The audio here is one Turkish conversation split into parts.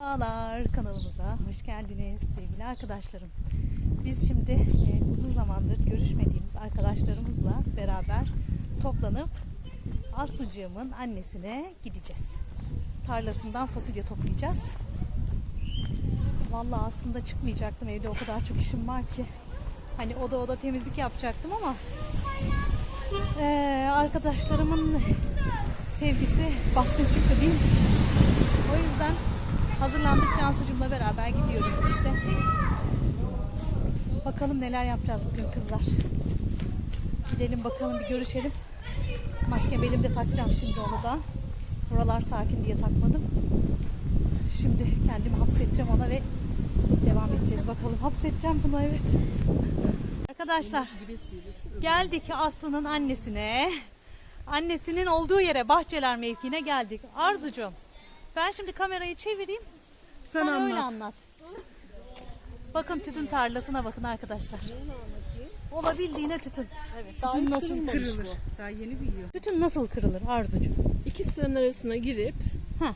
Merhabalar kanalımıza hoş geldiniz sevgili arkadaşlarım. Biz şimdi e, uzun zamandır görüşmediğimiz arkadaşlarımızla beraber toplanıp Aslıcığımın annesine gideceğiz. Tarlasından fasulye toplayacağız. Vallahi aslında çıkmayacaktım evde o kadar çok işim var ki. Hani oda oda temizlik yapacaktım ama e, arkadaşlarımın sevgisi baskın çıktı diyeyim. O yüzden hazırlandık Cansu'cumla beraber gidiyoruz işte. Bakalım neler yapacağız bugün kızlar. Gidelim bakalım bir görüşelim. Maskemi elimde takacağım şimdi onu da. Buralar sakin diye takmadım. Şimdi kendimi hapsedeceğim ona ve devam edeceğiz bakalım. Hapsedeceğim bunu evet. Arkadaşlar geldik Aslı'nın annesine. Annesinin olduğu yere Bahçeler mevkiine geldik. Arzucuğum ben şimdi kamerayı çevireyim. Sen, öyle anlat. Bakın tütün tarlasına bakın arkadaşlar. Olabildiğine tütün. Tütün nasıl kırılır? Daha yeni büyüyor. Tütün nasıl kırılır Arzucuğum? İki sıranın arasına girip Heh.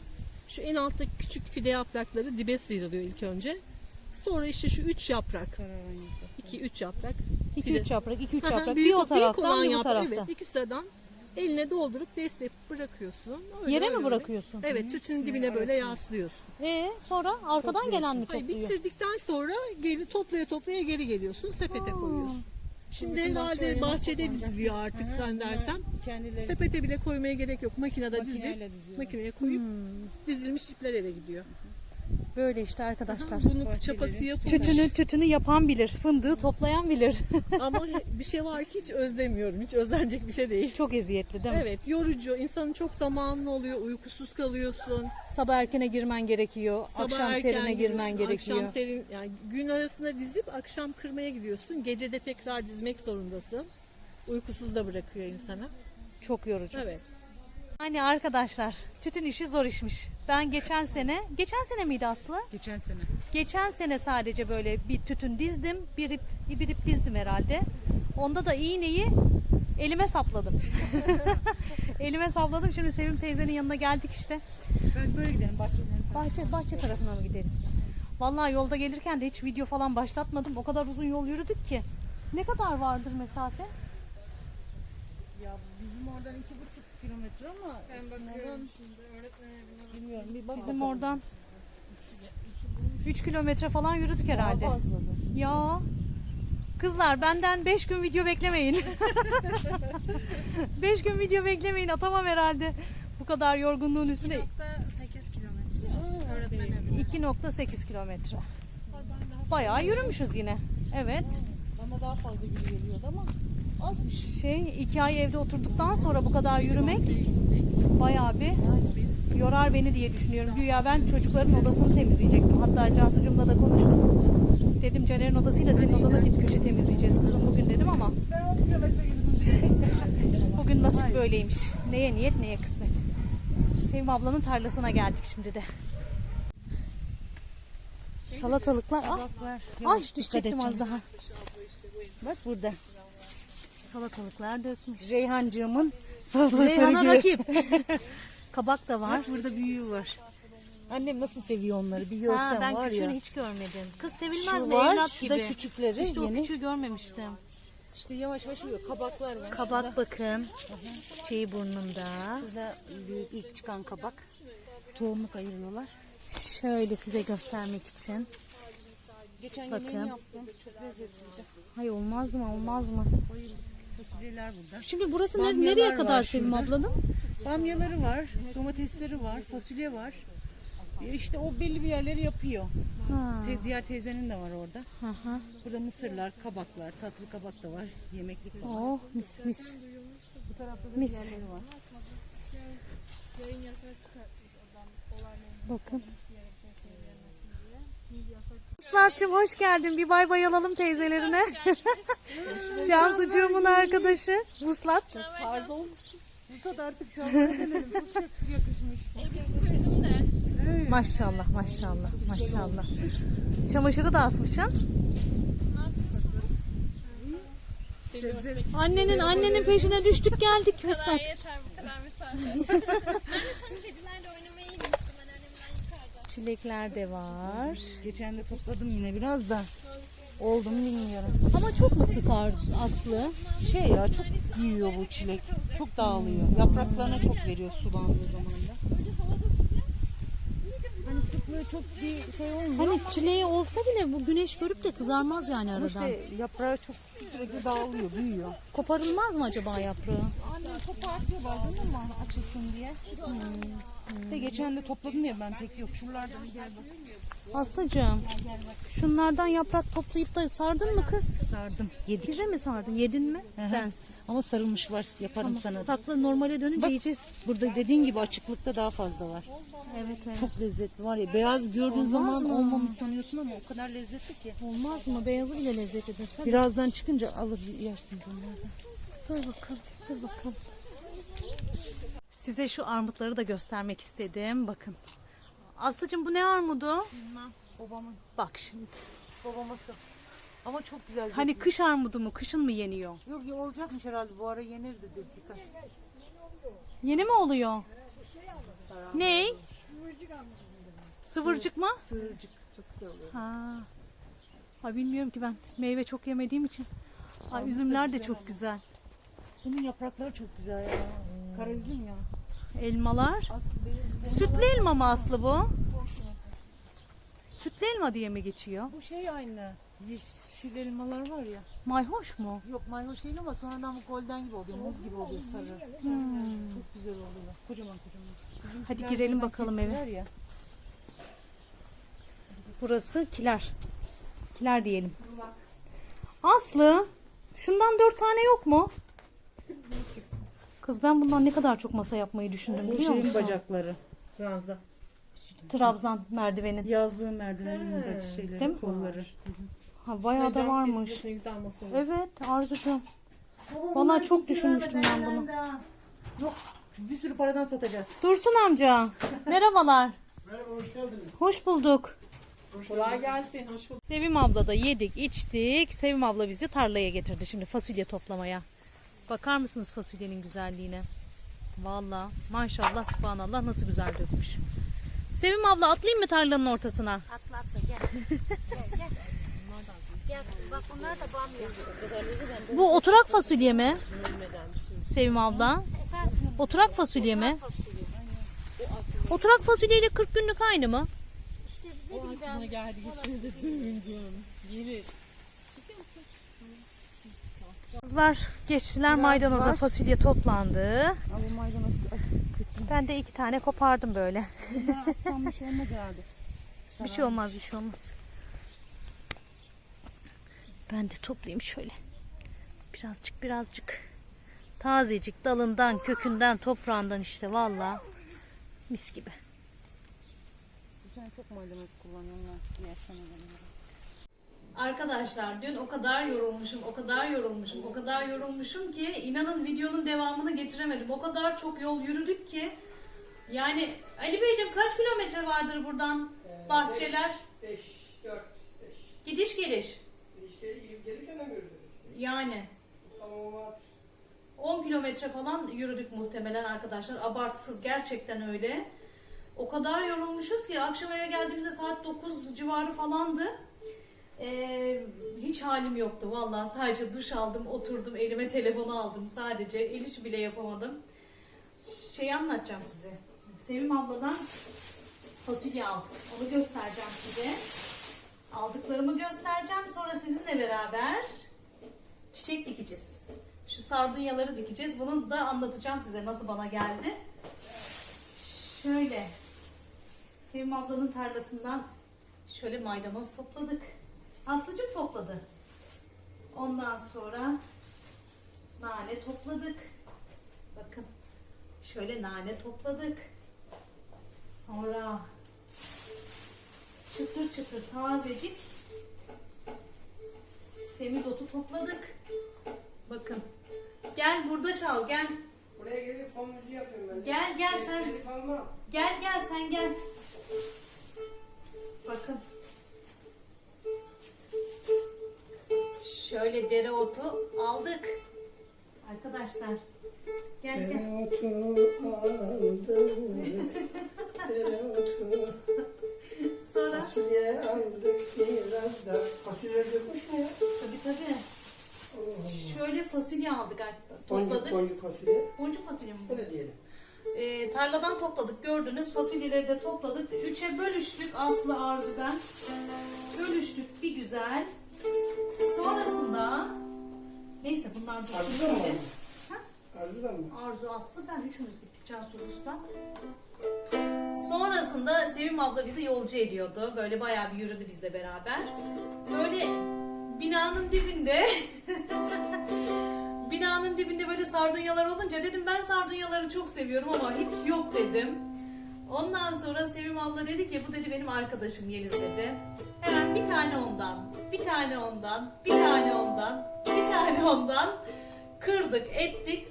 şu en alttaki küçük fide yaprakları dibe sıyrılıyor ilk önce. Sonra işte şu üç yaprak. iki üç yaprak. 2-3 yaprak, 2-3 Aha, yaprak. büyük, bir o taraftan olan bir bu yaprak. taraftan. Evet iki sıradan eline doldurup destek bırakıyorsun. Öyle, Yere öyle, mi öyle. bırakıyorsun? Evet tütünün dibine böyle yaslıyorsun. Ee, sonra arkadan gelen mi Hayır, topluyor? bitirdikten sonra geri toplaya toplaya geri geliyorsun sepete koyuyorsun. Şimdi herhalde bahçede diziliyor artık sen dersen. Kendileri Sepete bile koymaya gerek yok. Makinede Makineyle dizip diziyorlar. makineye koyup dizilmiş ipler eve gidiyor. Böyle işte arkadaşlar. Bunun çapası yapılmış. Tütünü tütünü yapan bilir, fındığı toplayan bilir. Ama bir şey var ki hiç özlemiyorum. Hiç özlenecek bir şey değil. Çok eziyetli değil mi? Evet yorucu. İnsanın çok zamanlı oluyor. Uykusuz kalıyorsun. Sabah erkene girmen gerekiyor, Sabah akşam erken serine girmen gerekiyor. Akşam serin yani gün arasında dizip akşam kırmaya gidiyorsun. Gece de tekrar dizmek zorundasın. Uykusuz da bırakıyor insana. Çok yorucu. Evet. Hani arkadaşlar, tütün işi zor işmiş. Ben geçen sene, geçen sene miydi Aslı? geçen sene. Geçen sene sadece böyle bir tütün dizdim, bir ip, bir ip dizdim herhalde. Onda da iğneyi elime sapladım. elime sapladım. Şimdi Sevim teyzenin yanına geldik işte. Ben böyle gidelim bahçeden. Bahçe bahçe tarafına mı gidelim? Vallahi yolda gelirken de hiç video falan başlatmadım. O kadar uzun yol yürüdük ki. Ne kadar vardır mesafe? Ya bizim oradan iki buçuk kilometre ama ben bakıyorum şimdi Bilmiyorum bir bak Bizim bakalım. oradan 3 kilometre falan yürüdük herhalde. Daha fazladır. Ya kızlar benden 5 gün video beklemeyin. 5 gün video beklemeyin atamam herhalde. Bu kadar yorgunluğun üstüne 8 kilometre. Öğretmenim. 2.8 kilometre. Bayağı yürümüşüz yine. Evet. Bana daha fazla gibi geliyordu ama azmış. Şey iki ay evde oturduktan sonra bu kadar yürümek bayağı bir yorar beni diye düşünüyorum. Güya ben çocukların odasını temizleyecektim. Hatta Cansu'cumla da konuştum. Dedim Caner'in odasıyla senin odana dip köşe temizleyeceğiz kızım bugün dedim ama Ben 10 kilometre yürüdüm. bugün nasip böyleymiş. Neye niyet neye kısmet. Sevim ablanın tarlasına geldik şimdi de. Salatalıklar. Ah, ay düşecektim az daha. Bak burada. Salatalıklar dökmüş. Reyhancığımın salatalıkları Reyhan'a gibi. rakip. Kabak da var. Bak burada büyüğü var. Annem nasıl seviyor onları bir Ha, görsen ben var ya. hiç görmedim. Kız sevilmez Şu mi var, evlat şu gibi? da küçükleri İşte o yeni. küçüğü görmemiştim. İşte yavaş yavaş yiyor. Kabaklar var. Kabak bakın. Çiçeği burnunda. Şurada büyük ilk çıkan kabak. Tohumluk ayırıyorlar. Şöyle size göstermek için. Geçen Bakın. yemeğini yaptım. Çok lezzetliydi. Hay olmaz mı olmaz mı? Fasulyeler burada. Şimdi burası ne- Bamyalar nereye kadar Sevim ablanın? Bamyaları var, domatesleri var, fasulye var. E İşte o belli bir yerleri yapıyor. Ha. Te- diğer teyzenin de var orada. Hı. Burada mısırlar, kabaklar, tatlı kabak da var, yemeklik de var. Oh mis mis. Bu tarafta da Mis. diğerleri var. Bakın. Islat'cığım hoş geldin. Bir bay bay alalım teyzelerine. Cansucuğumun arkadaşı Vuslat. Bu kadar artık edelim. Çok yakışmış. Maşallah maşallah maşallah. Çamaşırı da asmışsın. Annenin annenin peşine düştük geldik Vuslat. Yeter bu kadar. Çilekler de var. Geçen de topladım yine biraz da. Oldu mu bilmiyorum. Ama çok mu sıkar Aslı? Şey ya çok büyüyor bu çilek. Çok dağılıyor. Yapraklarına çok veriyor sulandığı zaman da. Hani sıklığı çok bir şey olmuyor. Hani çileği olsa bile bu güneş görüp de kızarmaz yani Ama aradan. işte yaprağı çok sürekli dağılıyor, büyüyor. Koparılmaz mı acaba yaprağı? Kopartıyor bazen ama açılsın diye. De geçen de topladım ya ben pek yok. Şuralarda bir gel bak. Aslıcığım şunlardan yaprak toplayıp da sardın mı kız? Sardım. Yedik. Bize mi sardın? Yedin mi? Hı hı. Ben. Ama sarılmış var. Yaparım sana. da. Sakla normale dönünce Bak. yiyeceğiz. Burada dediğin gibi açıklıkta daha fazla var. Evet evet. Çok lezzetli var ya. Beyaz gördüğün Olmaz zaman mı? olmamış sanıyorsun ama o kadar lezzetli ki. Olmaz mı? Beyazı bile lezzetlidir. Tabii. Birazdan çıkınca alır yersin bunlardan. Dur bakalım, dur bakalım. Size şu armutları da göstermek istedim. Bakın. Aslıcığım bu ne armudu? Babamın, Bak şimdi. babaması. Ama çok güzel. Hani kış armudu mu? Kışın mı yeniyor? Yok ya olacakmış herhalde bu ara yenir dedi birkaç. Yeni mi oluyor? Ne? Sıvırcık mı? Sığırcık çok güzel oluyor. Ha. Ay bilmiyorum ki ben meyve çok yemediğim için. Ay üzümler de çok güzel. Bunun yaprakları çok güzel ya. Kara üzüm ya. Elmalar. Sütlü elma mı Aslı bu? Sütlü elma diye mi geçiyor? Bu şey aynı. Yeşil elmalar var ya. Mayhoş mu? Yok mayhoş değil ama sonradan bu golden gibi oluyor. Muz gibi oluyor sarı. Çok güzel oluyor. Kocaman kocaman. Hadi girelim bakalım eve. Ya. Burası kiler. Kiler diyelim. Aslı, şundan dört tane yok mu? Kız ben bundan ne kadar çok masa yapmayı düşündüm Bu biliyor şeyin musun? bacakları. Trabzan merdivenin. Yazlığı merdivenin baş şeyleri, Değil mi? kolları. Ha, bayağı da varmış. Ne güzel masa olur. Evet Arzucuğum. Vallahi çok düşünmüştüm ben bunu. Yok bir sürü paradan satacağız. Dursun amca. Merhabalar. Merhaba, hoş geldiniz. Hoş bulduk. Kolay gelsin. Hoş bulduk. Sevim abla da yedik, içtik. Sevim abla bizi tarlaya getirdi şimdi fasulye toplamaya. Bakar mısınız fasulyenin güzelliğine? Vallahi maşallah subhanallah nasıl güzel dökmüş. Sevim abla atlayayım mı tarlanın ortasına? Atla atla gel. gel gel. Gel kızım bak bunlar da bamya. Bu oturak fasulye mi? Sevim abla. Efendim Oturak fasulye mi? fasulye. Oturak fasulye ile 40 günlük aynı mı? İşte ne bileyim ben. geldi geçirdi. Duyundum. Kızlar geçtiler maydanoza fasulye toplandı. Al bu maydanoz. Ben de iki tane kopardım böyle. Bir şey olmaz herhalde. Bir şey olmaz bir şey olmaz. Ben de toplayayım şöyle. Birazcık birazcık. Tazecik dalından, kökünden, toprağından işte valla. Mis gibi. Bu sene çok maydanoz kullanıyorlar diğer senelerde. Arkadaşlar dün o kadar yorulmuşum, o kadar yorulmuşum, o kadar yorulmuşum ki inanın videonun devamını getiremedim. O kadar çok yol yürüdük ki yani Ali Beyciğim kaç kilometre vardır buradan bahçeler? 5, 4, 5. Gidiş geliş. İşte gelirken de gördüm. Yani Tamam, 10 kilometre falan yürüdük muhtemelen arkadaşlar. Abartısız gerçekten öyle. O kadar yorulmuşuz ki akşam eve geldiğimizde saat 9 civarı falandı. Ee, hiç halim yoktu vallahi sadece duş aldım oturdum elime telefonu aldım sadece el işi bile yapamadım. Şey anlatacağım size. Sevim abladan fasulye aldık. Onu göstereceğim size. Aldıklarımı göstereceğim. Sonra sizinle beraber çiçek dikeceğiz. Şu sardunyaları dikeceğiz. Bunu da anlatacağım size nasıl bana geldi. Şöyle. Sevim ablanın tarlasından şöyle maydanoz topladık. Aslıcım topladı. Ondan sonra nane topladık. Bakın. Şöyle nane topladık. Sonra çıtır çıtır tazecik semizotu topladık. Bakın. Gel burada çal gel. Buraya gelip fon müziği yapıyorum ben. Gel, gel sen. Gel gel sen gel. Bakın. Şöyle dereotu aldık. Arkadaşlar. Gel gel. Dereotu aldım. Dereotu. Sonra Fasulye aldık biraz da. Fasulye dökmüş mü ya? tabii tabii. Allah. Şöyle fasulye aldık artık. Boncuk Topladık. boncuk fasulye. Boncuk fasulye mi bu? Öyle diyelim. Ee, tarladan topladık gördünüz. Fasulyeleri de topladık. Üçe bölüştük Aslı Arzu ben. Bölüştük bir güzel. Sonrasında neyse bunlar da Arzu'dan mı şimdi. aldın? Ha? Arzu'dan mı? Arzu Aslı ben üçümüz gittik Cansu Rus'tan. Sonrasında Sevim abla bizi yolcu ediyordu. Böyle bayağı bir yürüdü bizle beraber. Böyle binanın dibinde binanın dibinde böyle sardunyalar olunca dedim ben sardunyaları çok seviyorum ama hiç yok dedim. Ondan sonra Sevim abla dedi ki bu dedi benim arkadaşım Yeliz dedi. Hemen bir tane ondan, bir tane ondan, bir tane ondan, bir tane ondan kırdık, ettik.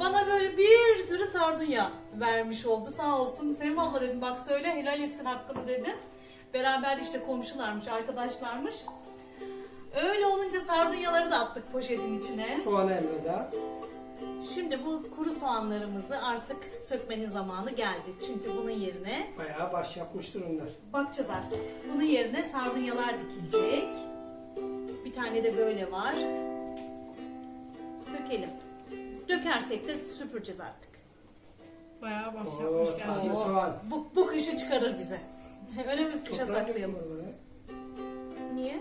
Bana böyle bir sürü sardunya vermiş oldu. Sağ olsun Sevim abla dedim bak söyle helal etsin hakkını dedim. Beraber işte komşularmış, arkadaşlarmış. Öyle olunca sardunyaları da attık poşetin içine. Soğanı Emre'de. Şimdi bu kuru soğanlarımızı artık sökmenin zamanı geldi. Çünkü bunun yerine Bayağı baş yapmıştır onlar. bakacağız artık. Bunun yerine sardunyalar dikilecek. Bir tane de böyle var. Sökelim. Dökersek de süpüreceğiz artık. Bayağı baş Oo, yapmış taze gerçekten. soğan. Bu, bu kışı çıkarır bize. Önümüz kışa Toprağa saklayalım. dökme oralara. Niye?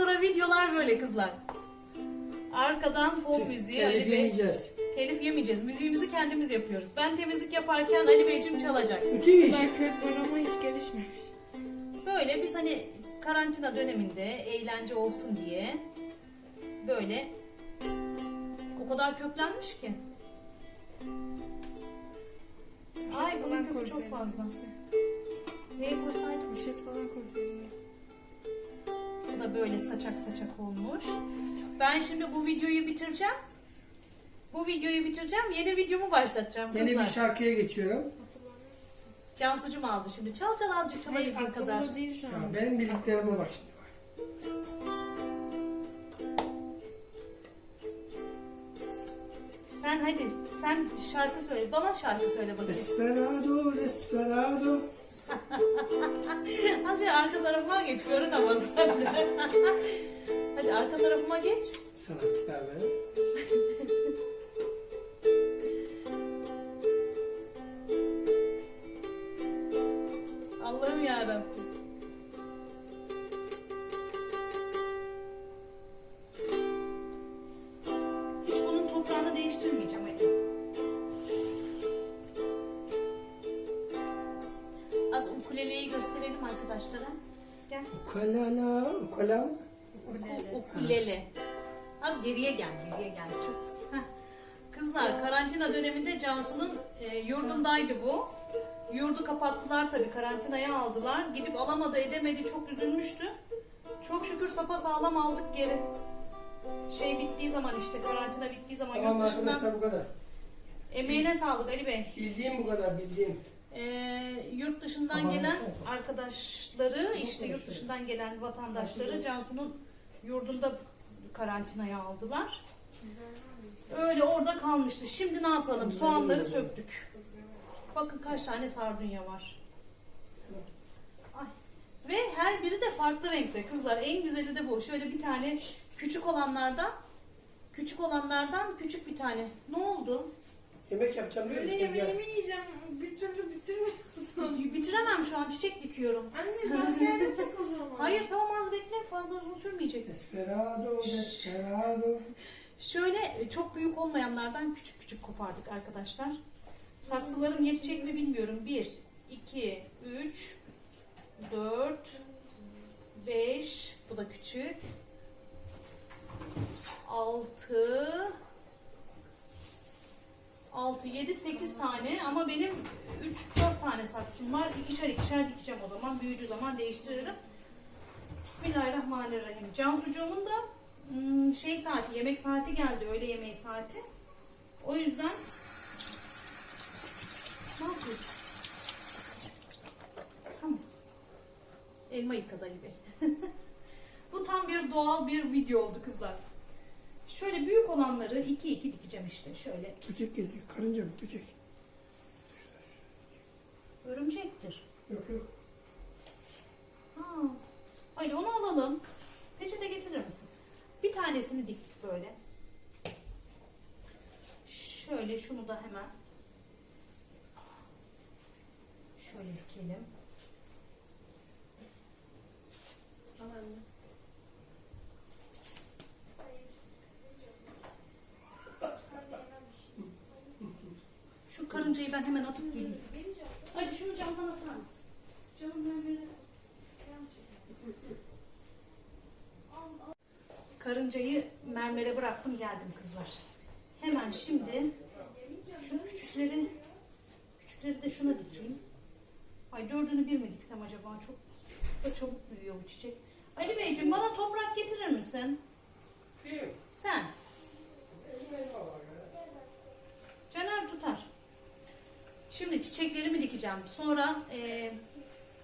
Sonra videolar böyle kızlar. Arkadan fon müziği Ali Telif Bey. yemeyeceğiz. Telif yemeyeceğiz. Müziğimizi kendimiz yapıyoruz. Ben temizlik yaparken Ali Beyciğim çalacak. Müthiş. Ben kök var ama hiç gelişmemiş. Böyle biz hani karantina döneminde eğlence olsun diye böyle o kadar köklenmiş ki. Ay Poşet bunun falan kökü çok fazla. Neye koysaydım? Poşet falan koysaydın. Bu da böyle saçak saçak olmuş. Ben şimdi bu videoyu bitireceğim. Bu videoyu bitireceğim. Yeni videomu başlatacağım Yeni kızlar. bir şarkıya geçiyorum. Cansucum aldı şimdi. Çal çal azıcık çalabildiğin kadar. aklımda değil şu an. Ya benim bildiklerime bak şimdi. Sen hadi sen şarkı söyle. Bana şarkı söyle bakayım. Desperado, desperado. Azıcık arka tarafıma geç. Görün ama sen de. hadi arka tarafıma geç. Sanatçılar böyle. Ukalala, ukala mı? U- ukulele. Az geriye gel, geriye gel. Çok. Heh. Kızlar karantina döneminde Cansu'nun e, yurdundaydı bu. Yurdu kapattılar tabii karantinaya aldılar. Gidip alamadı edemedi çok üzülmüştü. Çok şükür sapa sağlam aldık geri. Şey bittiği zaman işte karantina bittiği zaman Tamam yurt dışından arkadaşlar bu kadar. emeğine sağlık Ali Bey. Bildiğim bu kadar, bildiğim. Ee, yurt dışından Tamam, gelen arkadaşları, işte yurt dışından gelen vatandaşları Cansu'nun yurdunda karantinaya aldılar. Öyle orada kalmıştı. Şimdi ne yapalım? Soğanları söktük. Bakın kaç tane sardunya var. Ay. Ve her biri de farklı renkte kızlar. En güzeli de bu. Şöyle bir tane küçük olanlardan küçük olanlardan küçük bir tane. Ne oldu? Yemek yapacağım diyor Böyle musunuz ya? yemeğimi yiyeceğim. Bir türlü bitirmiyorsun. Bitiremem şu an. Çiçek dikiyorum. Anne başka yerde çek o zaman. Hayır tamam az bekle fazla uzun sürmeyecek. Desperado, desperado. Şöyle e, çok büyük olmayanlardan küçük küçük kopardık arkadaşlar. Saksılarım yetecek mi bilmiyorum. 1, 2, 3, 4, 5, bu da küçük. 6, 6, 7, 8 tane ama benim 3, 4 tane saksım var. İkişer ikişer dikeceğim o zaman. Büyüdüğü zaman değiştiririm. Bismillahirrahmanirrahim. Cansucuğumun da hmm, şey saati, yemek saati geldi, öğle yemeği saati. O yüzden ne yapıyorsun? Tamam. Elma yıkadı Ali Bey. Bu tam bir doğal bir video oldu kızlar. Şöyle büyük olanları iki iki dikeceğim işte şöyle. Küçük geliyor. Karınca mı? Küçük. örümcektir. Yok yok. Ha. Hayır onu alalım. Peçete getirir misin? Bir tanesini diktik böyle. Şöyle şunu da hemen şöyle dikelim. Şu karıncayı ben hemen atıp geleyim. Hadi şunu camdan atar mısın? Canım ben böyle Karıncayı mermere bıraktım geldim kızlar. Hemen şimdi şu küçükleri küçükleri de şuna dikeyim. Ay dördünü bir mi diksem acaba? Çok da çabuk büyüyor bu çiçek. Ali Beyciğim bana toprak getirir misin? Kim? Sen. Caner tutar. Şimdi çiçeklerimi dikeceğim. Sonra e,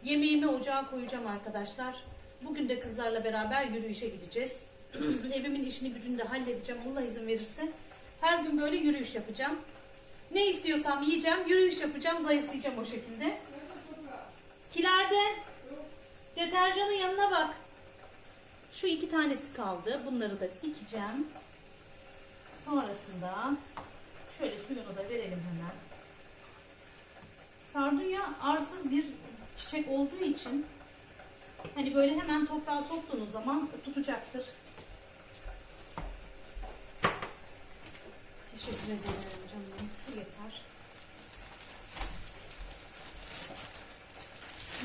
yemeğimi ocağa koyacağım arkadaşlar. Bugün de kızlarla beraber yürüyüşe gideceğiz. Evimin işini gücünü de halledeceğim. Allah izin verirse. Her gün böyle yürüyüş yapacağım. Ne istiyorsam yiyeceğim, yürüyüş yapacağım, zayıflayacağım o şekilde. Kilerde deterjanın yanına bak. Şu iki tanesi kaldı. Bunları da dikeceğim. Sonrasında şöyle suyunu da verelim hemen. Sardunya arsız bir çiçek olduğu için hani böyle hemen toprağa soktuğunuz zaman tutacaktır. Teşekkür ederim canım. Şu yeter.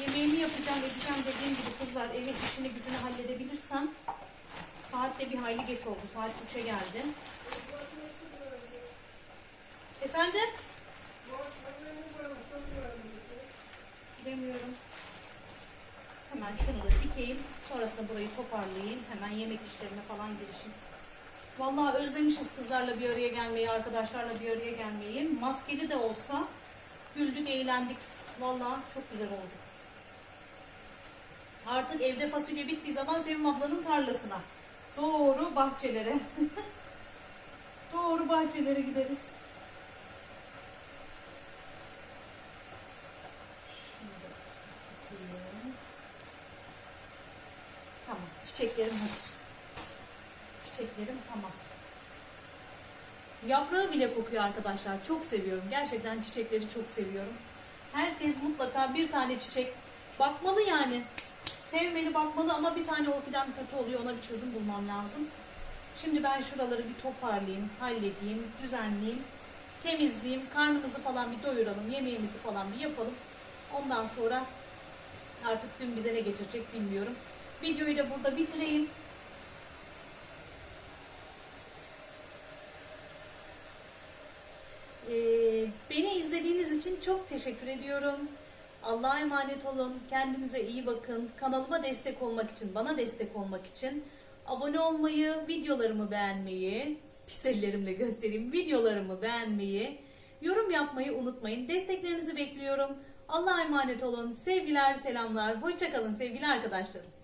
Yemeğimi yapacağım, edeceğim dediğim gibi kızlar evin işini gücünü halledebilirsem saat de bir hayli geç oldu. Saat 3'e geldi. Efendim? Bilemiyorum. Hemen şunu da dikeyim. Sonrasında burayı toparlayayım. Hemen yemek işlerine falan girişeyim. Vallahi özlemişiz kızlarla bir araya gelmeyi, arkadaşlarla bir araya gelmeyi. Maskeli de olsa güldük, eğlendik. Vallahi çok güzel oldu. Artık evde fasulye bittiği zaman Sevim ablanın tarlasına. Doğru bahçelere. Doğru bahçelere gideriz. Şunu da takayım. Tamam. Çiçeklerim hazır. Çiçeklerim tamam. Yaprağı bile kokuyor arkadaşlar. Çok seviyorum. Gerçekten çiçekleri çok seviyorum. Herkes mutlaka bir tane çiçek bakmalı yani. Sevmeli bakmalı ama bir tane orkiden kötü oluyor. Ona bir çözüm bulmam lazım. Şimdi ben şuraları bir toparlayayım, halledeyim, düzenleyeyim, temizleyeyim, karnımızı falan bir doyuralım, yemeğimizi falan bir yapalım. Ondan sonra artık dün bize ne getirecek bilmiyorum. Videoyu da burada bitireyim. Ee, beni izlediğiniz için çok teşekkür ediyorum. Allah'a emanet olun. Kendinize iyi bakın. Kanalıma destek olmak için, bana destek olmak için abone olmayı, videolarımı beğenmeyi, pis ellerimle göstereyim, videolarımı beğenmeyi, yorum yapmayı unutmayın. Desteklerinizi bekliyorum. Allah'a emanet olun. Sevgiler, selamlar. Hoşçakalın sevgili arkadaşlarım.